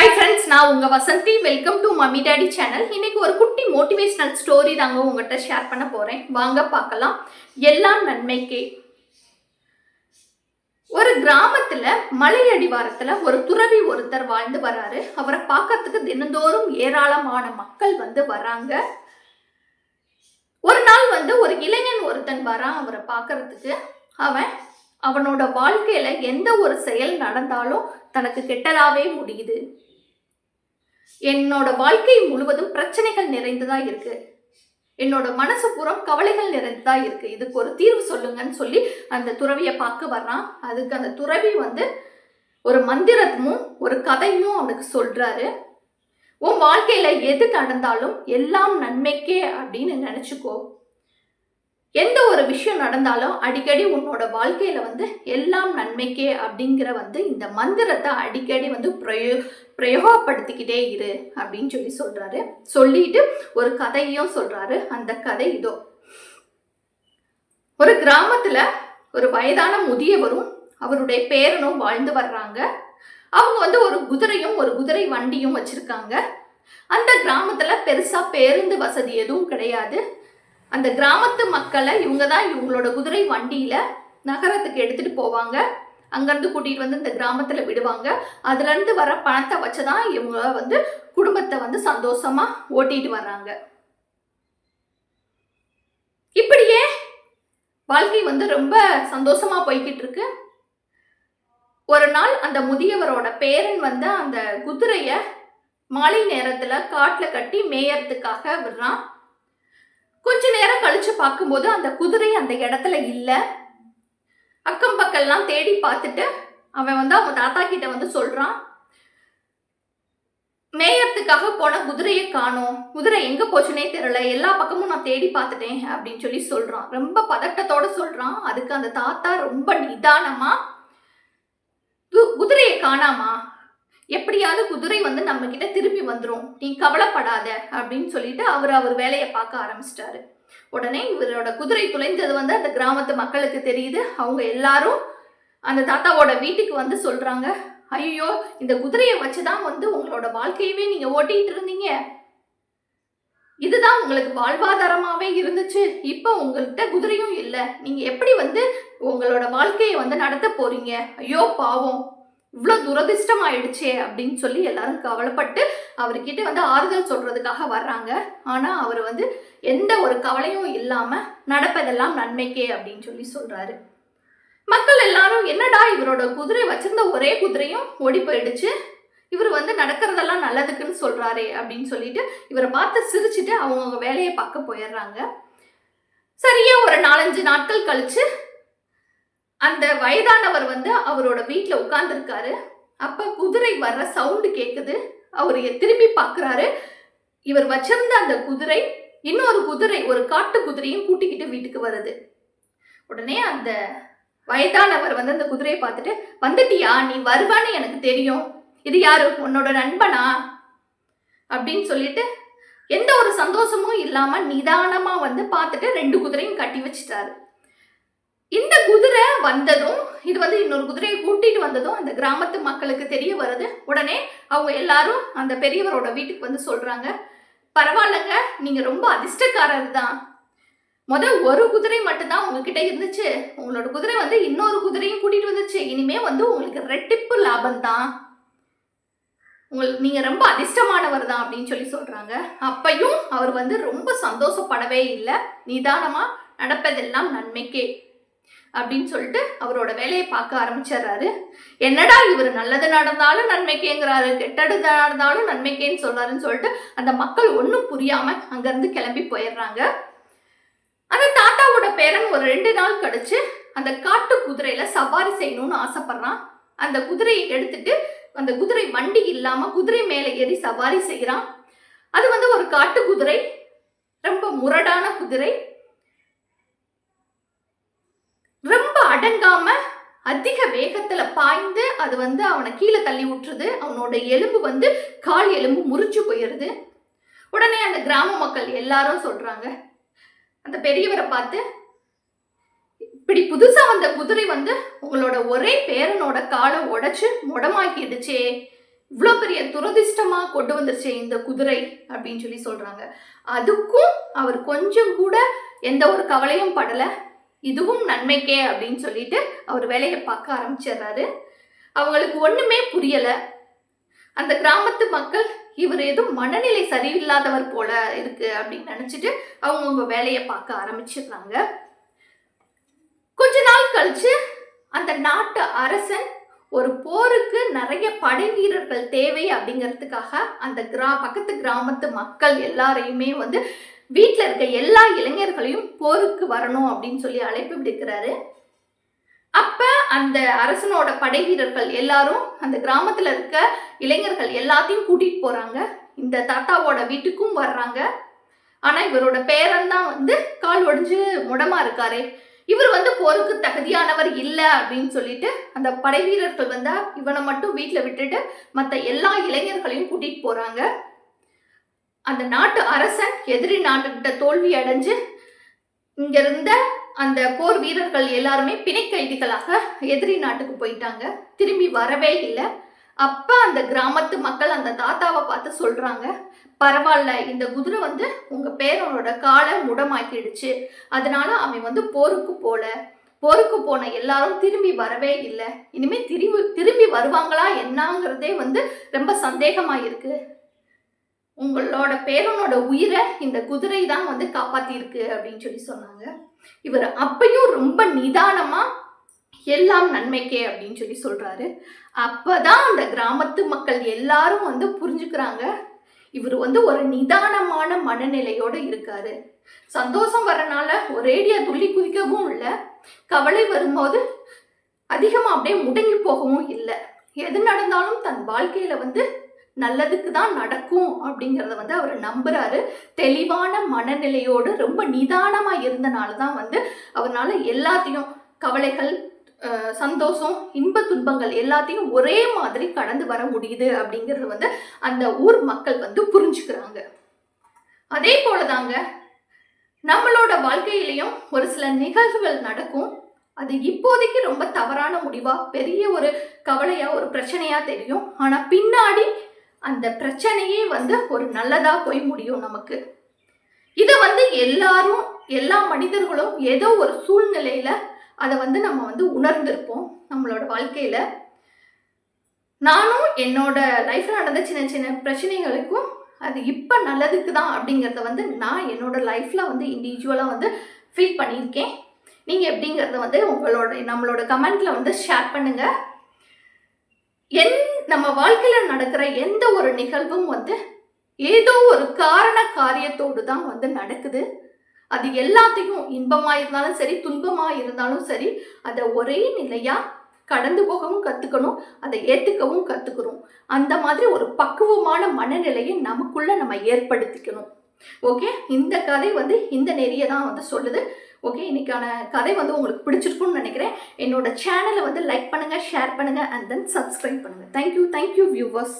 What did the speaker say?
Hi friends நான் உங்கள் Vasanthi. Welcome to mummy daddy channel இன்னைக்கு ஒரு குட்டி மோட்டிவேஷனல் ஸ்டோரி தாங்க உங்கள்கிட்ட ஷேர் பண்ண போகிறேன் வாங்க பார்க்கலாம். எல்லாம் நன்மைக்கே. ஒரு கிராமத்தில் மலை ஒரு துறவி ஒருத்தர் வாழ்ந்து வராரு. அவரை பார்க்கறதுக்கு தினந்தோறும் ஏராளமான மக்கள் வந்து வராங்க. ஒரு நாள் வந்து ஒரு இளைஞன் ஒருத்தன் வரான் அவரை பார்க்கறதுக்கு. அவன் அவனோட வாழ்க்கையில எந்த ஒரு செயல் நடந்தாலும் தனக்கு கெட்டதாவே முடியுது. என்னோட வாழ்க்கை முழுவதும் பிரச்சனைகள் நிறைந்ததா இருக்கு. என்னோட மனசு பூரம் கவலைகள் நிறைந்ததா இருக்கு. இதுக்கு ஒரு தீர்வு சொல்லுங்கன்னு சொல்லி அந்த துறவியை பார்க்க வர்றான். அதுக்கு அந்த துறவி வந்து ஒரு மந்திரமும் ஒரு கதையும் அவனுக்கு சொல்றாரு. உன் வாழ்க்கையில எது நடந்தாலும் எல்லாம் நன்மைக்கே அப்படின்னு நினைச்சுக்கோ. எந்த ஒரு விஷயம் நடந்தாலும் அடிக்கடி உன்னோட வாழ்க்கையில வந்து எல்லாம் நன்மைக்கே அப்படிங்கிற வந்து இந்த மந்திரத்தை அடிக்கடி வந்து பிரயோ பிரயோகப்படுத்திக்கிட்டே இரு அப்படின்னு சொல்லி சொல்றாரு. சொல்லிட்டு ஒரு கதையும் சொல்றாரு. அந்த கதை இதோ. ஒரு கிராமத்துல ஒரு வயதான முதியவரும் அவருடைய பேரனும் வாழ்ந்து வர்றாங்க. அவங்க வந்து ஒரு குதிரையும் ஒரு குதிரை வண்டியும் வச்சிருக்காங்க. அந்த கிராமத்துல பெருசா பேருந்து வசதி எதுவும் கிடையாது. அந்த கிராமத்து மக்களை இவங்க தான் இவங்களோட குதிரை வண்டியில நகரத்துக்கு எடுத்துட்டு போவாங்க. அங்கேருந்து கூட்டிகிட்டு வந்து இந்த கிராமத்தில் விடுவாங்க. அதுலேருந்து வர பணத்தை வச்சு தான் இவங்க வந்து குடும்பத்தை வந்து சந்தோஷமா ஓட்டிகிட்டு வர்றாங்க. இப்படியே வாழ்க்கை வந்து ரொம்ப சந்தோஷமாக போய்கிட்டு இருக்கு. ஒரு நாள் அந்த முதியவரோட பேரன் வந்து அந்த குதிரையை மாலை நேரத்தில் காட்டில் கட்டி மேயறதுக்காக விடுறான். கொஞ்ச நேரம் கழிச்சு பார்க்கும்போது அந்த குதிரை அந்த இடத்துல இல்ல. அக்கம் பக்கம்லாம் தேடி பார்த்துட்டு அவன் வந்து அவன் தாத்தா கிட்ட வந்து சொல்றான் மேயறதுக்காக போன குதிரையை காணோம். குதிரை எங்க போச்சுனே தெரியல. எல்லா பக்கமும் நான் தேடி பார்த்துட்டேன் அப்படின்னு சொல்லி சொல்றான். ரொம்ப பதட்டத்தோட சொல்றான். அதுக்கு அந்த தாத்தா ரொம்ப நிதானமா "கு- குதிரையை காணாமா? எப்படியாவது குதிரை வந்து நம்ம கிட்ட திரும்பி வந்துடும் நீ கவலைப்படாத அப்படின்னு சொல்லிட்டு அவர் அவர் வேலையை பார்க்க ஆரம்பிச்சிட்டாரு. உடனே இவரோட குதிரை துளைந்தது வந்து அந்த கிராமத்து மக்களுக்கு தெரியுது. அவங்க எல்லாரும் அந்த தாத்தாவோட வீட்டுக்கு வந்து சொல்றாங்க ஐயோ இந்த குதிரையை வச்சுதான் வந்து உங்களோட வாழ்க்கையவே நீங்க ஓட்டிட்டு இருந்தீங்க. இதுதான் உங்களுக்கு வாழ்வாதாரமாவே இருந்துச்சு. இப்போ உங்கள்கிட்ட குதிரையும் இல்லை. நீங்க எப்படி வந்து உங்களோட வாழ்க்கையை வந்து நடத்த போறீங்க? ஐயோ பாவம். இவ்வளோ துரதிர்ஷ்டம் ஆயிடுச்சே அப்படின்னு சொல்லி எல்லாரும் கவலைப்பட்டு அவர்கிட்ட வந்து ஆறுதல் சொல்றதுக்காக வர்றாங்க. ஆனா அவர் வந்து எந்த ஒரு கவலையும் இல்லாம நடப்பதெல்லாம் நன்மைக்கே அப்படின்னு சொல்லி சொல்றாரு. மக்கள் எல்லாரும் என்னடா இவரோட குதிரை வச்சிருந்த ஒரே குதிரையும் ஓடி போயிடுச்சு? இவர் வந்து நடக்கிறதெல்லாம் நல்லதுக்குன்னு சொல்றாரே அப்படின்னு சொல்லிட்டு இவரை பார்த்து சிரிச்சுட்டு அவங்க வேலையை பார்க்க போயிடுறாங்க. சரியா ஒரு நாலஞ்சு நாட்கள் கழிச்சு அந்த வயதானவர் வந்து அவரோட வீட்டில் உட்கார்ந்துருக்காரு. அப்போ குதிரை வர்ற சவுண்டு கேட்குது அவர் திரும்பி பார்க்குறாரு இவர் வச்சிருந்த அந்த குதிரை இன்னொரு குதிரை ஒரு காட்டு குதிரையும் கூட்டிக்கிட்டு வீட்டுக்கு வருது. உடனே அந்த வயதானவர் வந்து அந்த குதிரையை பார்த்துட்டு வந்துட்டியா? நீ வருவான்னு எனக்கு தெரியும். இது யாரு? உன்னோட நண்பனா? அப்படின்னு சொல்லிட்டு எந்த ஒரு சந்தோஷமும் இல்லாமல் நிதானமாக வந்து பார்த்துட்டு ரெண்டு குதிரையும் கட்டி வச்சிட்டாரு. இந்த குதிரை வந்ததும் இது வந்து இன்னொரு குதிரையை கூட்டிட்டு வந்ததும் அந்த கிராமத்து மக்களுக்கு தெரிய வருது உடனே அவங்க எல்லாரும் அந்த பெரியவரோட வீட்டுக்கு வந்து சொல்றாங்க பரவாயில்லங்க நீங்க ரொம்ப அதிர்ஷ்டக்காரர் தான் முத ஒரு குதிரை மட்டும்தான் உங்ககிட்ட இருந்துச்சு. உங்களோட குதிரை வந்து இன்னொரு குதிரையும் கூட்டிட்டு வந்துச்சு. இனிமே வந்து உங்களுக்கு ரெட்டிப்பு லாபம் தான் உங்களுக்கு நீங்க ரொம்ப அதிர்ஷ்டமானவர் தான் அப்படின்னு சொல்லி சொல்றாங்க. அப்பையும் அவர் வந்து ரொம்ப சந்தோஷப்படவே இல்லை. நிதானமா நடப்பதெல்லாம் நன்மைக்கே. அப்படின்னு சொல்லிட்டு அவரோட வேலையை பார்க்க ஆரம்பிச்சிடுறாரு. என்னடா இவர் நல்லது நடந்தாலும் நன்மைக்கேங்கிறாரு கெட்டது நடந்தாலும் நன்மைக்கேன்னு சொல்றாருன்னு சொல்லிட்டு அந்த மக்கள் ஒன்றும் புரியாம அங்கேருந்து கிளம்பி போயிடுறாங்க. அந்த தாத்தாவோட பேரன் ஒரு ரெண்டு நாள் கழிச்சு அந்த காட்டு குதிரையில சவாரி செய்யணும்னு ஆசைப்படுறான். அந்த குதிரையை எடுத்துட்டு அந்த குதிரை வண்டி இல்லாம குதிரை மேல ஏறி சவாரி செய்கிறான் அது வந்து ஒரு காட்டு குதிரை ரொம்ப முரடான குதிரை ரொம்ப அடங்காம அதிக வேகத்துல பாய்ந்து அது வந்து அவனை கீழே தள்ளி விட்டுருது. அவனோட எலும்பு வந்து கால் எலும்பு முறிச்சு போயிடுது உடனே அந்த கிராம மக்கள் எல்லாரும் சொல்றாங்க. அந்த பெரியவரை பார்த்து இப்படி புதுசா வந்த குதிரை வந்து உங்களோட ஒரே பேரனோட காலை உடைச்சு முடமாக்கிடுச்சே. இவ்வளோ பெரிய துரதிர்ஷ்டமாக கொண்டு வந்துருச்சு இந்த குதிரை அப்படின்னு சொல்லி சொல்கிறாங்க அதுக்கும் அவர் கொஞ்சம் கூட எந்த ஒரு கவலையும் படலை. இதுவும் நன்மைக்கே அப்படின்னு சொல்லிட்டு அவர் வேலையை பார்க்க ஆரம்பிச்சிடுறாரு. அவங்களுக்கு ஒண்ணுமே புரியல. அந்த கிராமத்து மக்கள் இவர் எதுவும் மனநிலை சரியில்லாதவர் போல இருக்கு அப்படின்னு நினைச்சிட்டு அவங்கவுங்க வேலையை பார்க்க ஆரம்பிச்சிடுறாங்க. கொஞ்ச நாள் கழிச்சு அந்த நாட்டு அரசன் ஒரு போருக்கு நிறைய படை வீரர்கள் தேவை அப்படிங்கிறதுக்காக அந்த கிரா பக்கத்து கிராமத்து மக்கள் எல்லாரையுமே வந்து வீட்டில் இருக்க எல்லா இளைஞர்களையும் போருக்கு வரணும் அப்படின்னு சொல்லி அழைப்பு விடுக்கிறாரு. அப்ப அந்த அரசனோட படை வீரர்கள் எல்லாரும் அந்த கிராமத்துல இருக்க இளைஞர்கள் எல்லாத்தையும் கூட்டிட்டு போறாங்க. இந்த தாத்தாவோட வீட்டுக்கும் வர்றாங்க. ஆனா இவரோட பேரன் தான் வந்து கால் ஒடிஞ்சு முடமா இருக்காரு. இவர் வந்து போருக்கு தகுதியானவர் இல்லை அப்படின்னு சொல்லிட்டு அந்த படை வீரர்கள் வந்தா இவனை மட்டும் வீட்டில் விட்டுட்டு மற்ற எல்லா இளைஞர்களையும் கூட்டிட்டு போறாங்க. அந்த நாட்டு அரசன் எதிரி நாட்டுக்கிட்ட தோல்வி அடைஞ்சு இங்க இருந்த அந்த போர் வீரர்கள் எல்லாருமே பிணை கைதிகளாக எதிரி நாட்டுக்கு போயிட்டாங்க. திரும்பி வரவே இல்லை. அப்ப அந்த கிராமத்து மக்கள் அந்த தாத்தாவை பார்த்து சொல்றாங்க பரவாயில்ல இந்த குதிரை வந்து உங்க பேரனோட காலை முடமாக்கிடுச்சு. அதனால அவன் வந்து போருக்கு போல. போருக்கு போன எல்லாரும் திரும்பி வரவே இல்லை. இனிமே திரும்பி திரும்பி வருவாங்களா என்னங்கிறதே வந்து ரொம்ப சந்தேகமா இருக்கு உங்களோட பேரனோட உயிரை இந்த குதிரை தான் வந்து காப்பாத்திருக்கு அப்படின்னு சொல்லி சொன்னாங்க. இவர் அப்பையும் ரொம்ப நிதானமா எல்லாம் நன்மைக்கே அப்படின்னு சொல்லி சொல்றாரு. அப்பதான் அந்த கிராமத்து மக்கள் எல்லாரும் வந்து புரிஞ்சுக்கிறாங்க. இவர் வந்து ஒரு நிதானமான மனநிலையோட இருக்காரு. சந்தோஷம் வரனால ஒரேடியா துள்ளி குதிக்கவும் இல்லை. கவலை வரும்போது அதிகமாக அப்படியே முடங்கி போகவும் இல்லை. எது நடந்தாலும் தன் வாழ்க்கையில வந்து நல்லதுக்கு தான் நடக்கும் அப்படிங்கிறத வந்து அவர் நம்புறாரு. தெளிவான மனநிலையோடு ரொம்ப நிதானமா இருந்தனால தான் வந்து அவரால் எல்லாத்தையும் கவலைகள் சந்தோஷம் இன்ப துன்பங்கள் எல்லாத்தையும் ஒரே மாதிரி கடந்து வர முடியுது அப்படிங்கிறது வந்து அந்த ஊர் மக்கள் வந்து புரிஞ்சுக்கிறாங்க. அதே போலதாங்க நம்மளோட வாழ்க்கையிலையும் ஒரு சில நிகழ்வுகள் நடக்கும். அது இப்போதைக்கு ரொம்ப தவறான முடிவா பெரிய ஒரு கவலையா ஒரு பிரச்சனையா தெரியும். ஆனா பின்னாடி அந்த பிரச்சனையே வந்து ஒரு நல்லதா போய் முடியும் நமக்கு. இதை வந்து எல்லாரும் எல்லா மனிதர்களும் ஏதோ ஒரு சூழ்நிலையில அதை வந்து நம்ம வந்து உணர்ந்திருப்போம் நம்மளோட வாழ்க்கையில. நானும் என்னோட லைஃப்ல நடந்த சின்ன சின்ன பிரச்சனைகளுக்கும் அது இப்போ நல்லதுக்கு தான் அப்படிங்கிறத வந்து நான் என்னோட லைஃப்ல வந்து இண்டிவிஜுவலாக வந்து ஃபீல் பண்ணியிருக்கேன். நீங்கள் எப்படிங்கிறத வந்து உங்களோட நம்மளோட கமெண்ட்ல வந்து ஷேர் பண்ணுங்க. என் நம்ம வாழ்க்கையில் நடக்கிற எந்த ஒரு நிகழ்வும் வந்து ஏதோ ஒரு காரண காரியத்தோடு தான் வந்து நடக்குது. அது எல்லாத்தையும் இன்பமா இருந்தாலும் சரி துன்பமா இருந்தாலும் சரி அதை ஒரே நிலையா கடந்து போகவும் கத்துக்கணும் அதை ஏத்துக்கவும் கத்துக்கணும் அந்த மாதிரி ஒரு பக்குவமான மனநிலையை நமக்குள்ள நம்ம ஏற்படுத்திக்கணும். ஓகே இந்த கதை வந்து இந்த நெறியை தான் வந்து சொல்லுது. ஓகே இன்னைக்கான கதை வந்து உங்களுக்கு பிடிச்சிருக்கும்னு நினைக்கிறேன். என்னோட சேனலை வந்து லைக் பண்ணுங்க ஷேர் பண்ணுங்க அண்ட் தென் சப்ஸ்கிரைப் பண்ணுங்க. Thank you thank you viewers